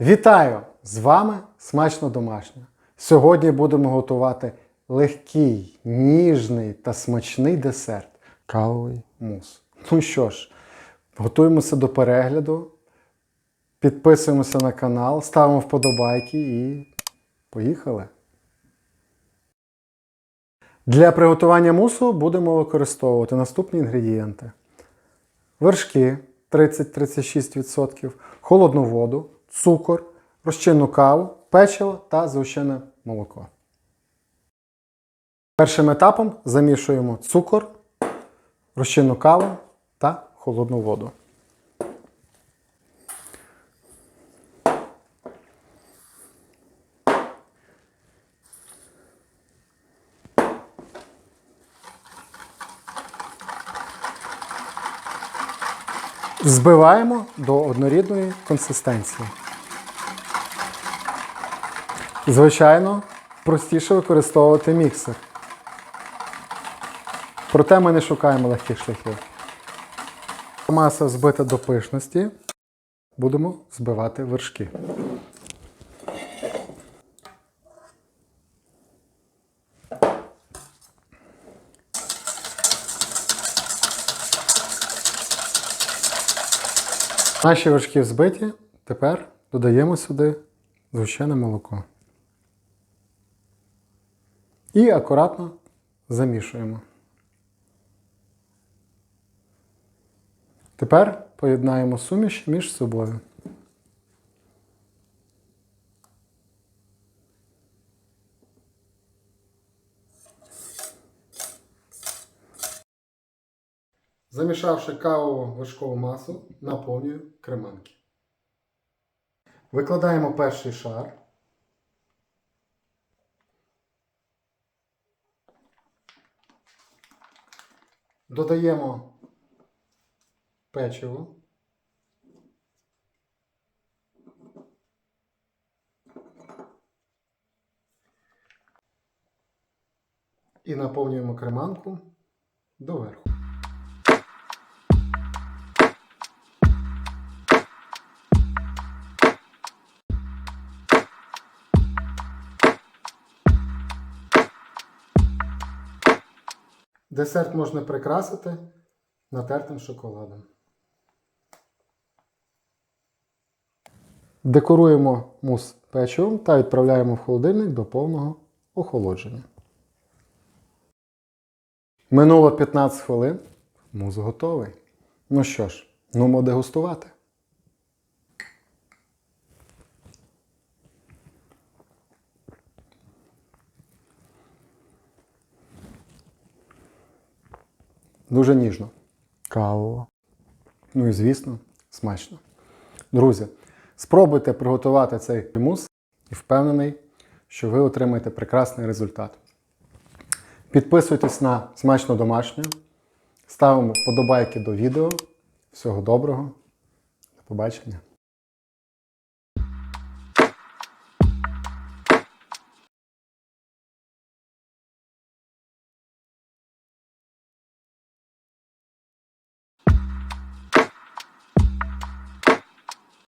Вітаю! З вами смачно домашнє. Сьогодні будемо готувати легкий, ніжний та смачний десерт кавовий мус. Ну що ж, готуємося до перегляду, підписуємося на канал, ставимо вподобайки і поїхали. Для приготування мусу будемо використовувати наступні інгредієнти: вершки 30-36%, холодну воду, цукор, розчинну каву, печиво та згущене молоко. Першим етапом замішуємо цукор, розчинну каву та холодну воду. Збиваємо до однорідної консистенції. Звичайно, простіше використовувати міксер. Проте ми не шукаємо легких шляхів. Маса збита до пишності. Будемо збивати вершки. Наші вершки взбиті. Тепер додаємо сюди згущене молоко. І акуратно замішуємо. Тепер поєднаємо суміш між собою. Замішавши кавову вершкову масу, наповнюю креманки. Викладаємо перший шар. Додаємо печиво. І наповнюємо креманку доверху. Десерт можна прикрасити натертим шоколадом. Декоруємо мус печивом та відправляємо в холодильник до повного охолодження. Минуло 15 хвилин. Мус готовий. Ну що ж, нумо дегустувати. Дуже ніжно. Каво. Ну і звісно, смачно. Друзі, спробуйте приготувати цей мус і впевнений, що ви отримаєте прекрасний результат. Підписуйтесь на смачно домашнє, ставимо вподобайки до відео. Всього доброго. До побачення.